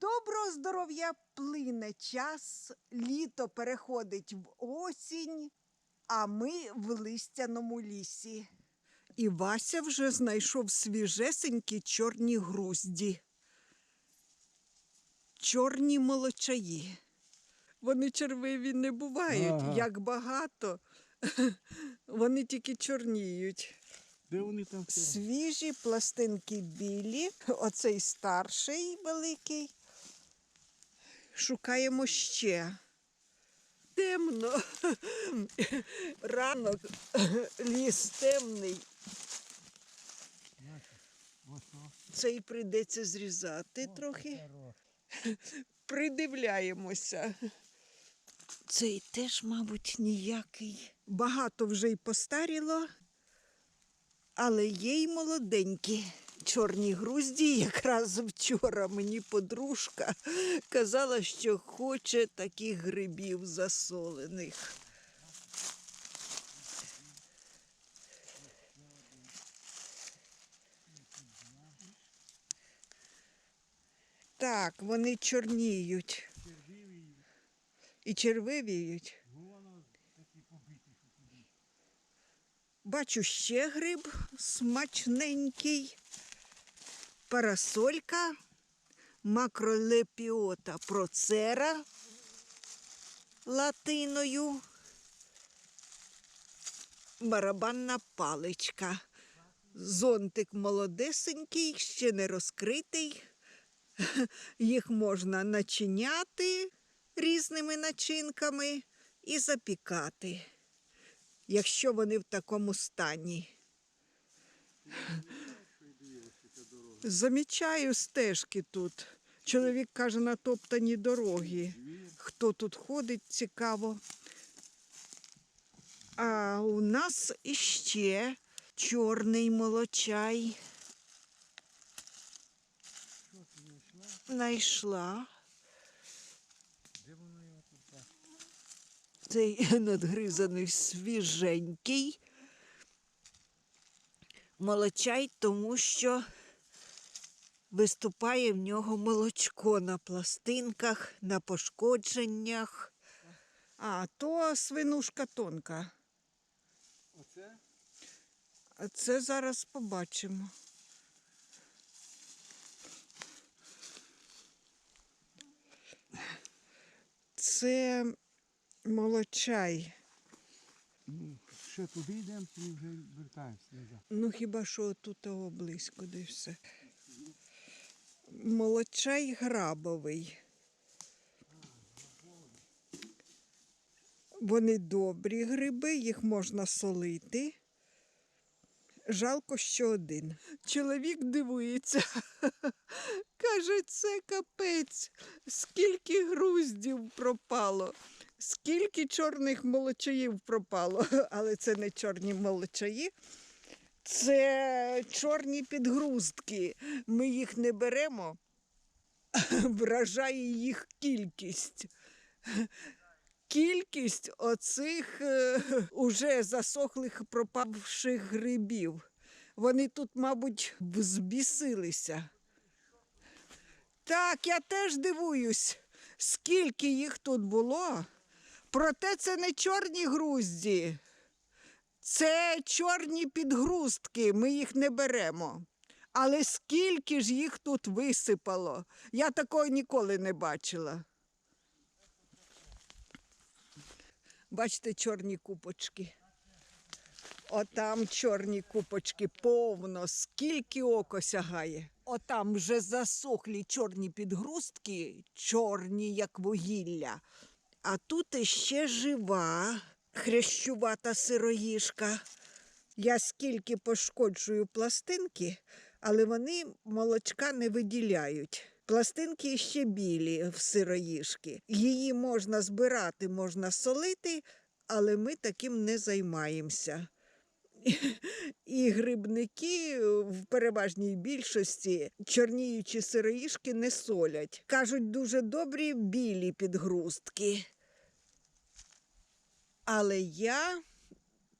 Доброго здоров'я плине час, літо переходить в осінь, а ми в листяному лісі. І Вася вже знайшов свіжесенькі чорні грузді. Чорні молочаї. Вони червиві не бувають, Ага. як багато. Вони тільки чорніють. Де вони там? Свіжі пластинки білі, оцей старший великий. Шукаємо ще. Темно. Ранок, ліс темний. Цей прийдеться зрізати трохи. Придивляємося. Цей теж, мабуть, ніякий. Багато вже й постаріло, але є й молоденькі. Чорні грузді, якраз вчора мені подружка казала, що хоче таких грибів засолених. Так, вони чорніють і червивіють. Бачу ще гриб смачненький. Парасолька, макролепіота процера латиною. Барабанна паличка. Зонтик молодесенький, ще не розкритий. Їх можна начиняти різними начинками і запікати якщо вони в такому стані. Замічаю стежки тут. Чоловік каже, натоптані дороги. Хто тут ходить, цікаво. А у нас іще чорний молочай. Найшла. Де воно його тут? Цей надгризаний свіженький. Молочай, тому що виступає в нього молочко на пластинках, на пошкодженнях. А то свинушка тонка. Оце? А це зараз побачимо. Це молочай. Ну, ще туди йдемо, чи вже вертаємося назад. Ну, хіба що тут близько, де все. Молочай грабовий. Вони добрі гриби, їх можна солити. Жалко, що один. Чоловік дивується. Каже, це капець. Скільки груздів пропало, скільки чорних молочаїв пропало. Але це не чорні молочаї. Це чорні підгрузки. Ми їх не беремо, вражає їх кількість. Кількість оцих е, уже засохлих пропавших грибів. Вони тут, мабуть, взбісилися. Так, я теж дивуюсь, скільки їх тут було. Проте це не чорні грузді. Це чорні підгрустки, ми їх не беремо. Але скільки ж їх тут висипало? Я такого ніколи не бачила. Бачите, чорні купочки. Отам чорні купочки повно, скільки око сягає. Отам вже засохлі чорні підгрустки, чорні, як вугілля. А тут іще жива хрящувата сироїжка. Я скільки пошкоджую пластинки, але вони молочка не виділяють. Пластинки ще білі в сироїжки. Її можна збирати, можна солити, але ми таким не займаємося. І грибники в переважній більшості чорніючі сироїжки не солять. Кажуть, дуже добрі білі підгрустки. Але я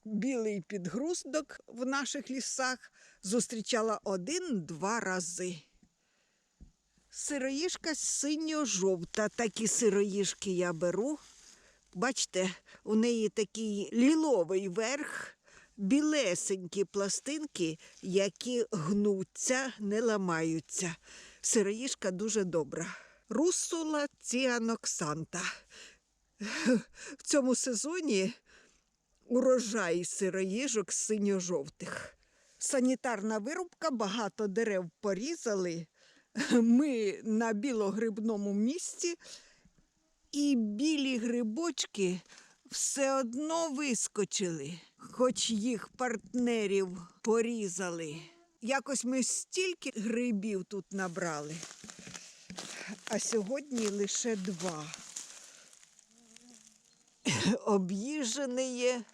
білий підгруздок в наших лісах зустрічала один-два рази. Сироїжка синьо-жовта. Такі сироїжки я беру. Бачите, у неї такий ліловий верх, білесенькі пластинки, які гнуться, не ламаються. Сироїжка дуже добра. Руссула ціаноксанта. В цьому сезоні урожай сироїжок синьо-жовтих. Санітарна вирубка, багато дерев порізали. Ми на білогрибному місці, і білі грибочки все одно вискочили, хоч їх партнерів порізали. Якось ми стільки грибів тут набрали, а сьогодні лише два. Об'їжені,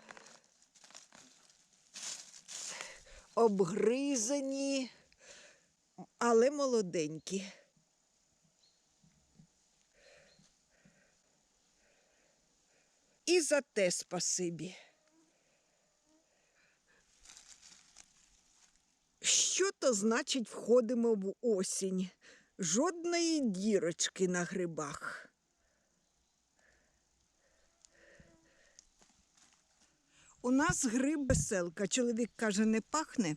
обгризані, але молоденькі. І за те спасибі. Що то значить входимо в осінь? Жодної дірочки на грибах. У нас гриб веселка. Чоловік каже, не пахне,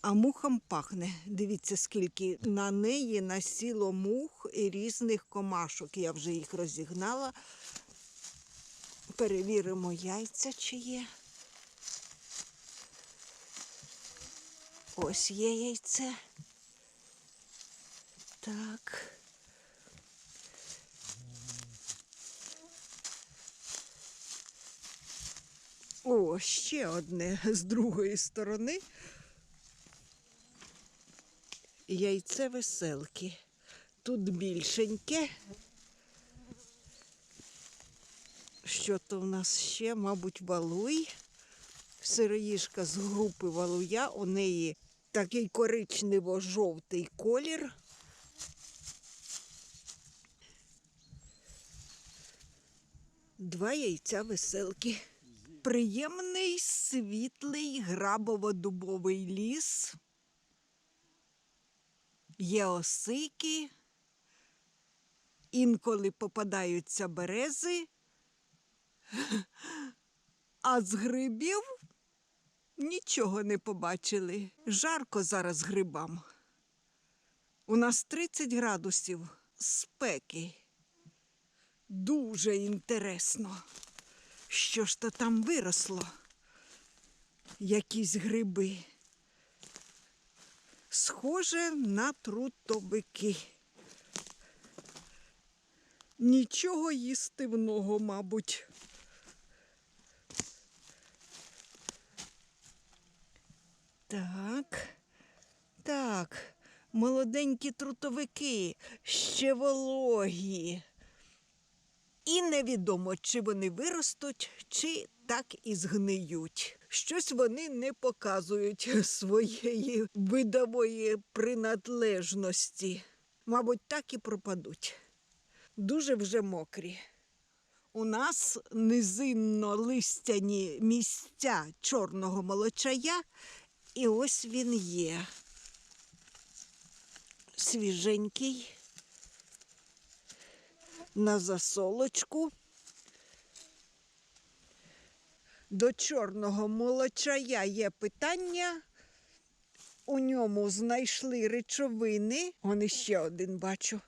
а мухам пахне. Дивіться, скільки на неї насіло мух і різних комашок. Я вже їх розігнала. Перевіримо яйця, чи є. Ось є яйце. Так. О, ще одне з другої сторони. Яйце веселки. Тут більшеньке. Що то в нас ще, мабуть, валуй. Сироїжка з групи валуя. У неї такий коричнево-жовтий колір. Два яйця веселки. Приємний світлий грабово-дубовий ліс. Є осики, інколи попадаються берези, а з грибів нічого не побачили. Жарко зараз грибам. У нас 30 градусів спеки. Дуже інтересно. Що ж то там виросло? Якісь гриби. Схоже на трутовики. Нічого їстивного, мабуть. Так, так, молоденькі трутовики, ще вологі. І невідомо, чи вони виростуть, чи так і згниють. Щось вони не показують своєї видової приналежності. Мабуть, так і пропадуть. Дуже вже мокрі. У нас низинно-листяні місця чорного молочая, і ось він є. Свіженький на засолочку. До чорного молочая є питання. У ньому знайшли речовини, он іще один бачу,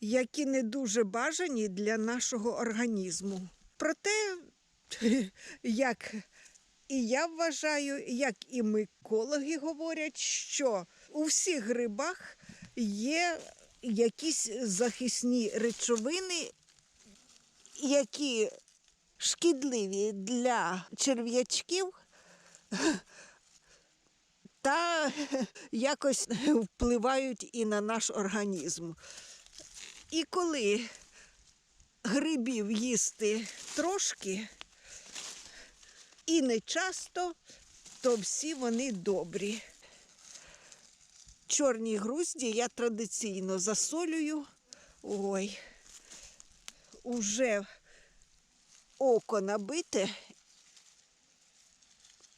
які не дуже бажані для нашого організму. Проте, як і я вважаю, як і микологи говорять, що у всіх грибах є якісь захисні речовини, які шкідливі для черв'ячків та якось впливають і на наш організм. І коли грибів їсти трошки і не часто, то всі вони добрі. Чорні грузді я традиційно засолюю. Ой, уже око набите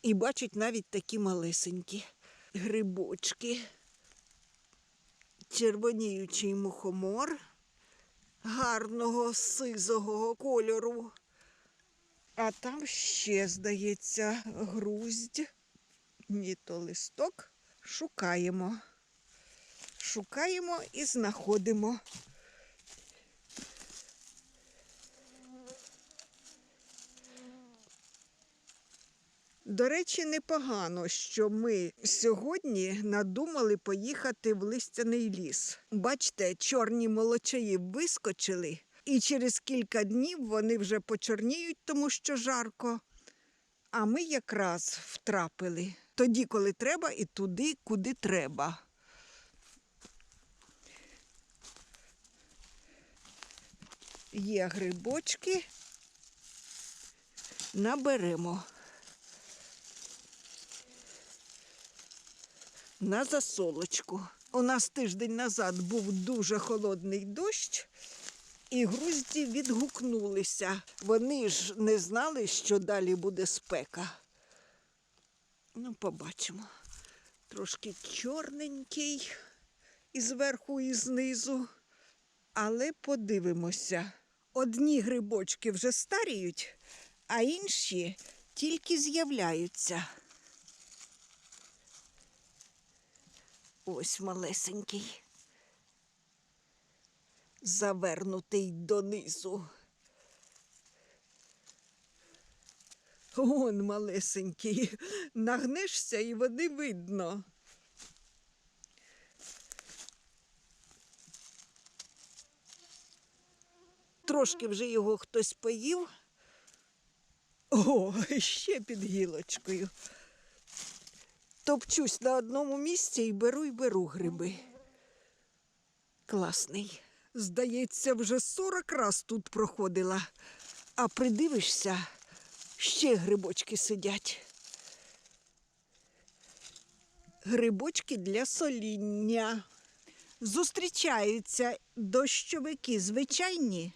і бачить навіть такі малесенькі грибочки. червоніючий мухомор гарного сизого кольору. А там ще, здається, груздь. Ні, то листок. Шукаємо. Шукаємо і знаходимо. До речі, непогано, що ми сьогодні надумали поїхати в листяний ліс. Бачите, чорні молочаї вискочили, і через кілька днів вони вже почорніють, тому що жарко. А ми якраз втрапили тоді, коли треба, і туди, куди треба. Є грибочки. Наберемо. на засолочку. У нас тиждень назад був дуже холодний дощ, і грузді відгукнулися. Вони ж не знали, що далі буде спека. Ну, побачимо. Трошки чорненький і зверху, і знизу. Але подивимося. Одні грибочки вже старіють, а інші тільки з'являються. Ось малесенький. Завернутий донизу. Он малесенький. Нагнешся і вони видно. Трошки вже його хтось поїв. О, ще під гілочкою топчусь на одному місці і беру і беру гриби. Класний. Здається, вже 40 раз тут проходила, а придивишся, ще грибочки сидять. Грибочки для соління. Зустрічаються дощовики звичайні.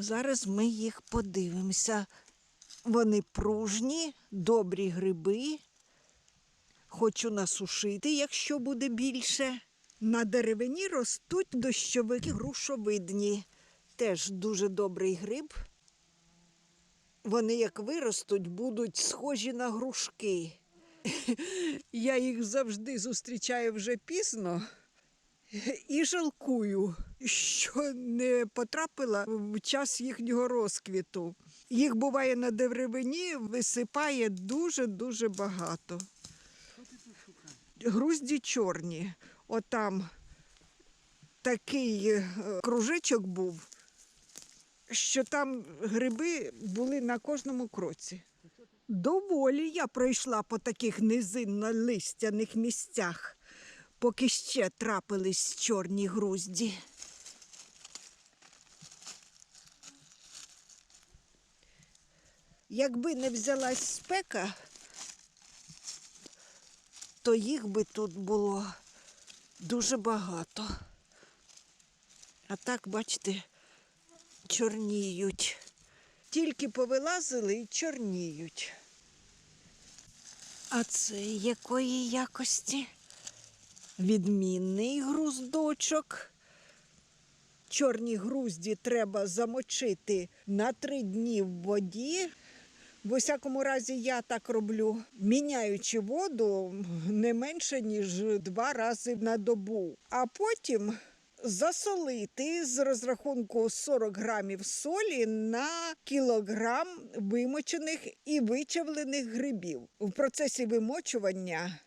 Зараз ми їх подивимося. Вони пружні, добрі гриби. Хочу насушити, якщо буде більше. На деревині ростуть дощовики грушовидні. Теж дуже добрий гриб. Вони, як виростуть, будуть схожі на грушки. Я їх завжди зустрічаю вже пізно і жалкую, що не потрапила в час їхнього розквіту. Їх буває на деревині, висипає дуже-дуже багато грузді чорні. Отам такий е, кружечок був, що там гриби були на кожному кроці. Доволі я пройшла по таких низинно-листяних місцях, поки ще трапились чорні грузді. Якби не взялась спека, то їх би тут було дуже багато. А так, бачите, чорніють. Тільки повилазили і чорніють. А це якої якості? Відмінний груздочок. Чорні грузді треба замочити на три дні в воді. В усякому разі, я так роблю, міняючи воду не менше, ніж два рази на добу, а потім засолити з розрахунку 40 грамів солі на кілограм вимочених і вичавлених грибів. В процесі вимочування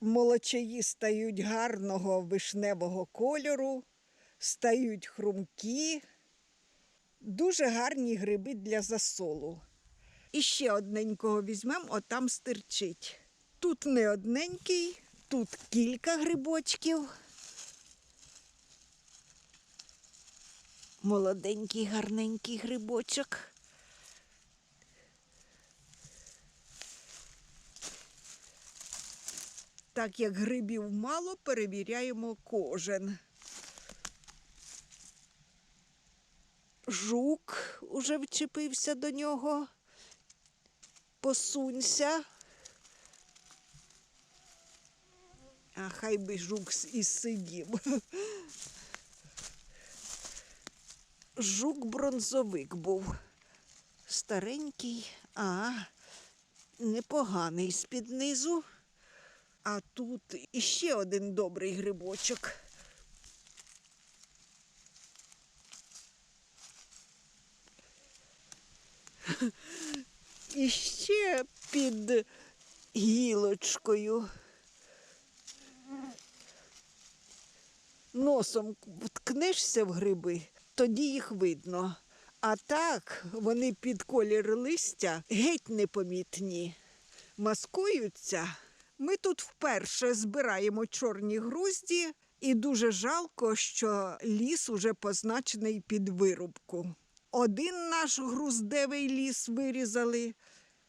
молочаї стають гарного вишневого кольору, стають хрумкі. Дуже гарні гриби для засолу. І ще одненького візьмемо, отам стирчить. Тут не одненький, тут кілька грибочків. Молоденький, гарненький грибочок. Так як грибів мало, перевіряємо кожен. жук уже вчепився до нього. Посунься. А хай би жук і сидів. Жук бронзовик був. Старенький, а непоганий з-під низу. А тут іще один добрий грибочок. І ще під гілочкою. Носом ткнешся в гриби, тоді їх видно. А так вони під колір листя геть непомітні, маскуються. Ми тут вперше збираємо чорні грузді, і дуже жалко, що ліс уже позначений під вирубку. Один наш груздевий ліс вирізали,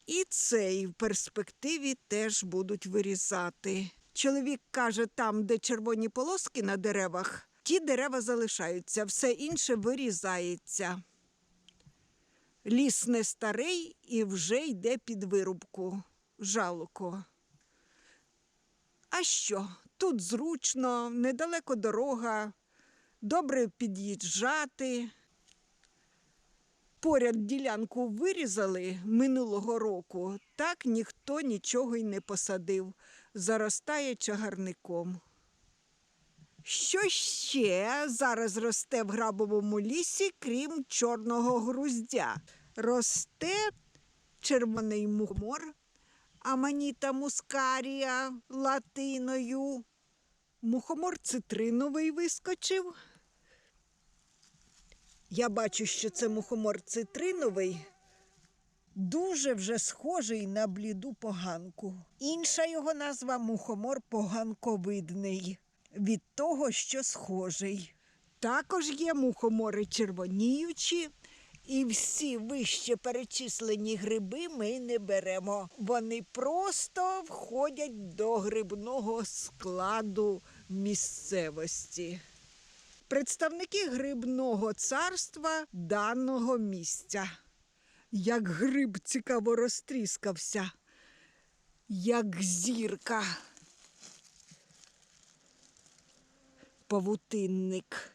і цей в перспективі теж будуть вирізати. Чоловік каже, там, де червоні полоски на деревах, ті дерева залишаються, все інше вирізається. Ліс не старий і вже йде під вирубку. Жалко. А що? Тут зручно, недалеко дорога, добре під'їжджати. Поряд ділянку вирізали минулого року, так ніхто нічого й не посадив, заростає чагарником. Що ще зараз росте в грабовому лісі, крім чорного груздя? Росте червоний мухомор, аманіта мускарія латиною. Мухомор цитриновий вискочив. Я бачу, що це мухомор цитриновий, дуже вже схожий на бліду поганку. Інша його назва мухомор поганковидний, від того, що схожий. Також є мухомори червоніючі, і всі вище перечислені гриби ми не беремо. Вони просто входять до грибного складу місцевості представники грибного царства даного місця. Як гриб цікаво розтріскався, як зірка. Павутинник.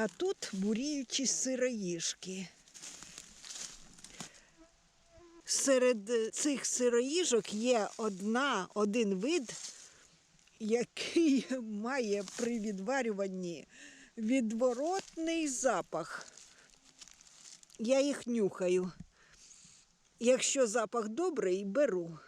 А тут буріючі сироїжки. Серед цих сироїжок є одна, один вид, який має при відварюванні відворотний запах. Я їх нюхаю. Якщо запах добрий, беру.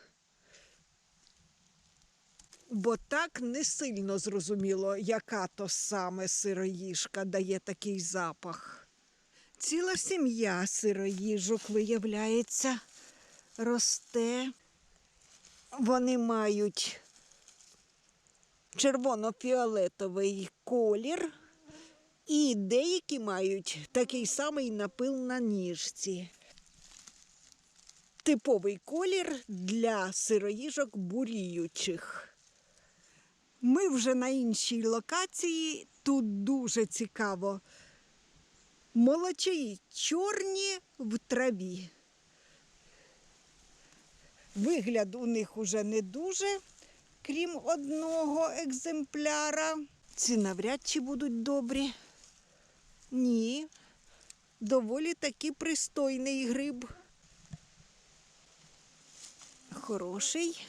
Бо так не сильно зрозуміло, яка то саме сироїжка дає такий запах. Ціла сім'я сироїжок, виявляється, росте. Вони мають червоно-фіолетовий колір, і деякі мають такий самий напил на ніжці. Типовий колір для сироїжок буріючих. Ми вже на іншій локації, тут дуже цікаво. Молочаї чорні в траві. Вигляд у них уже не дуже, крім одного екземпляра. Ці навряд чи будуть добрі. Ні, доволі таки пристойний гриб. Хороший.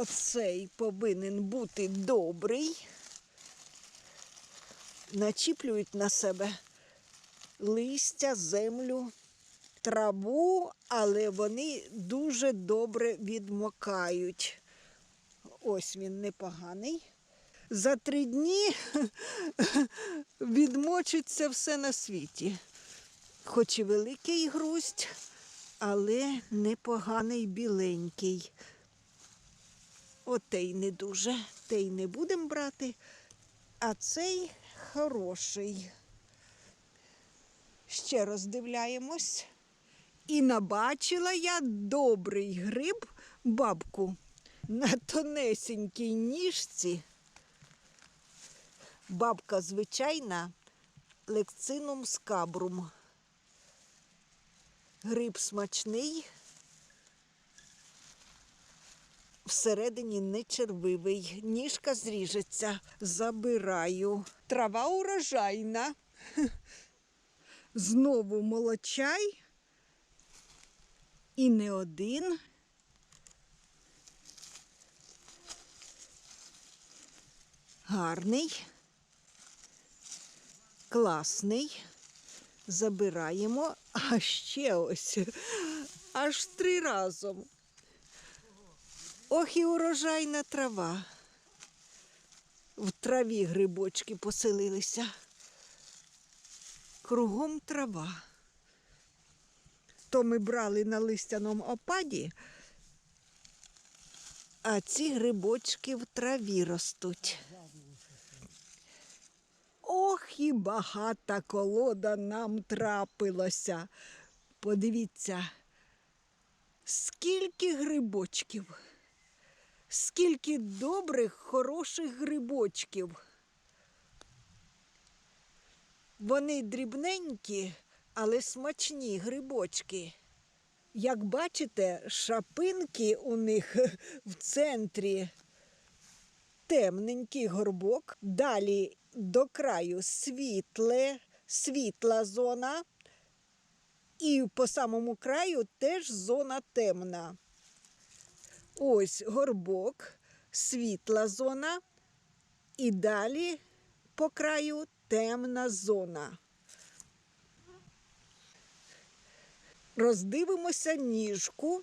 Оцей повинен бути добрий. Начіплюють на себе листя, землю, траву, але вони дуже добре відмокають. Ось він непоганий. За три дні відмочиться все на світі. Хоч і великий грусть, але непоганий біленький. Отей не дуже, той не будемо брати, а цей хороший. Ще роздивляємось. І набачила я добрий гриб бабку на тонесенькій ніжці. Бабка звичайна лекцинум скабрум. Гриб смачний, всередині не червивий, ніжка зріжеться, забираю. Трава урожайна. Знову молочай. І не один. Гарний. Класний. Забираємо. А ще ось. Аж три разом. Ох і урожайна трава. В траві грибочки поселилися. Кругом трава. То ми брали на листяному опаді, а ці грибочки в траві ростуть. Ох, і багата колода нам трапилася. Подивіться, скільки грибочків, скільки добрих, хороших грибочків. Вони дрібненькі, але смачні грибочки. Як бачите, шапинки у них в центрі темненький горбок. Далі до краю світле, світла зона. І по самому краю теж зона темна. Ось горбок, світла зона. І далі по краю темна зона. Роздивимося ніжку.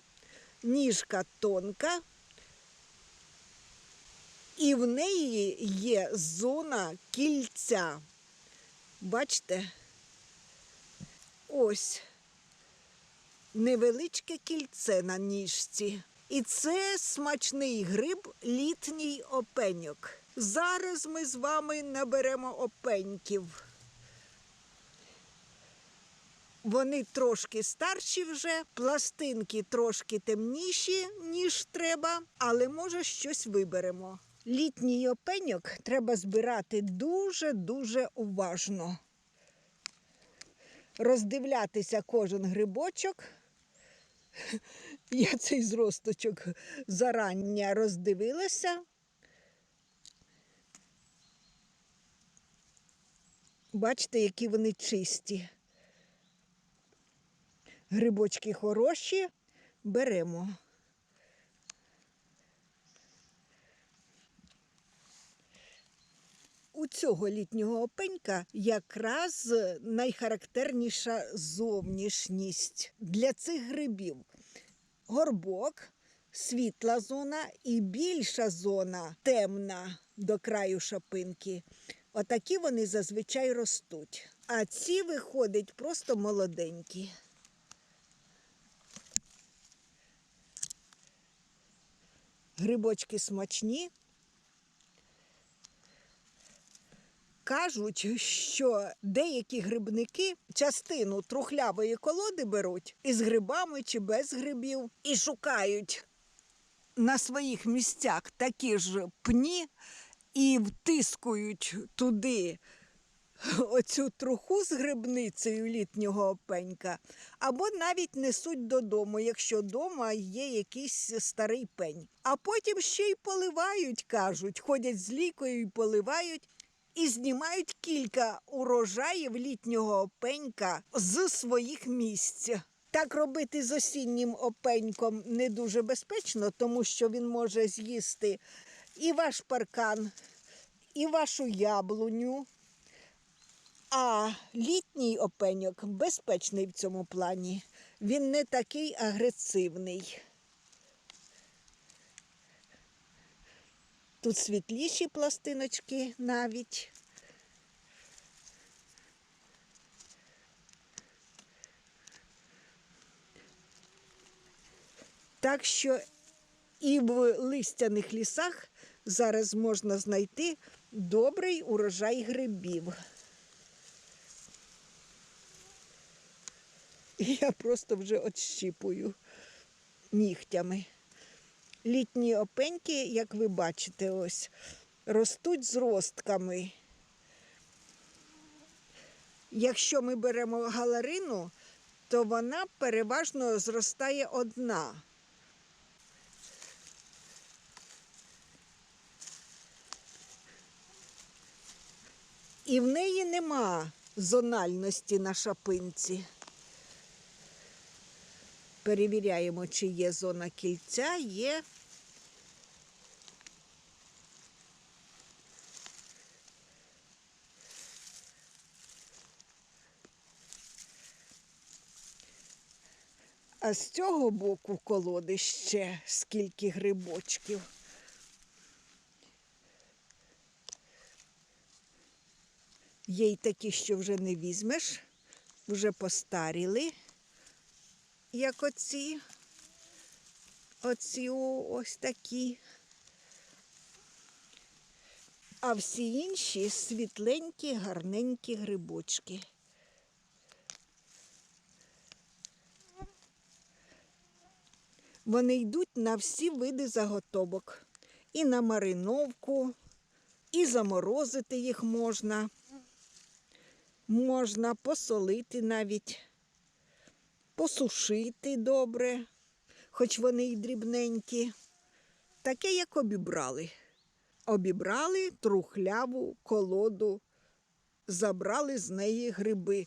Ніжка тонка, і в неї є зона кільця. Бачите? Ось невеличке кільце на ніжці. І це смачний гриб літній опеньок. Зараз ми з вами наберемо опеньків. Вони трошки старші вже, пластинки трошки темніші, ніж треба, але може щось виберемо. Літній опеньок треба збирати дуже-дуже уважно. Роздивлятися кожен грибочок. Я цей зросточок зарання роздивилася. Бачите, які вони чисті. Грибочки хороші, беремо. У цього літнього опенька якраз найхарактерніша зовнішність для цих грибів. Горбок, світла зона і більша зона темна до краю шапинки. Отакі вони зазвичай ростуть. А ці виходять просто молоденькі. Грибочки смачні. Кажуть, що деякі грибники частину трухлявої колоди беруть із грибами чи без грибів і шукають на своїх місцях такі ж пні і втискують туди оцю труху з грибницею літнього опенька, або навіть несуть додому, якщо вдома є якийсь старий пень. А потім ще й поливають, кажуть, ходять з лікою і поливають. І знімають кілька урожаїв літнього опенька з своїх місць. Так робити з осіннім опеньком не дуже безпечно, тому що він може з'їсти і ваш паркан, і вашу яблуню. А літній опеньок безпечний в цьому плані. Він не такий агресивний. Тут світліші пластиночки навіть. Так що і в листяних лісах зараз можна знайти добрий урожай грибів. Я просто вже отщіпую нігтями. Літні опеньки, як ви бачите, ось ростуть з ростками. Якщо ми беремо галарину, то вона переважно зростає одна. І в неї нема зональності на шапинці. Перевіряємо, чи є зона кільця, є. А з цього боку колоди ще скільки грибочків. Є й такі, що вже не візьмеш, вже постаріли, як оці. Оці ось такі. А всі інші світленькі, гарненькі грибочки. Вони йдуть на всі види заготовок. І на мариновку, і заморозити їх можна. Можна посолити навіть, посушити добре, хоч вони й дрібненькі. Таке, як обібрали. Обібрали трухляву колоду, забрали з неї гриби.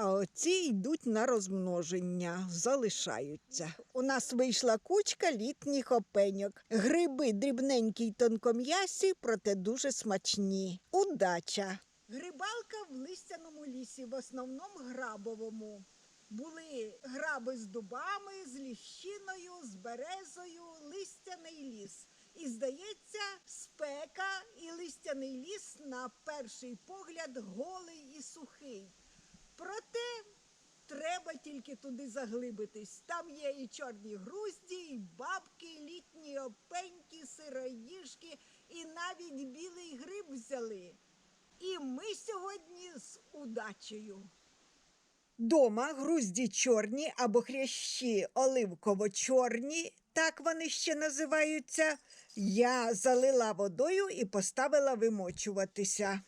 А оці йдуть на розмноження, залишаються. У нас вийшла кучка літніх опеньок. Гриби дрібненькі й тонком'ясі, проте дуже смачні. Удача! Грибалка в листяному лісі, в основному грабовому. Були граби з дубами, з ліщиною, з березою, листяний ліс. І здається, спека і листяний ліс на перший погляд голий і сухий. Проте треба тільки туди заглибитись. Там є і чорні грузді, і бабки, і літні опеньки, сироїжки, і навіть білий гриб взяли. І ми сьогодні з удачею. Дома грузді чорні або хрящі оливково-чорні, так вони ще називаються. Я залила водою і поставила вимочуватися.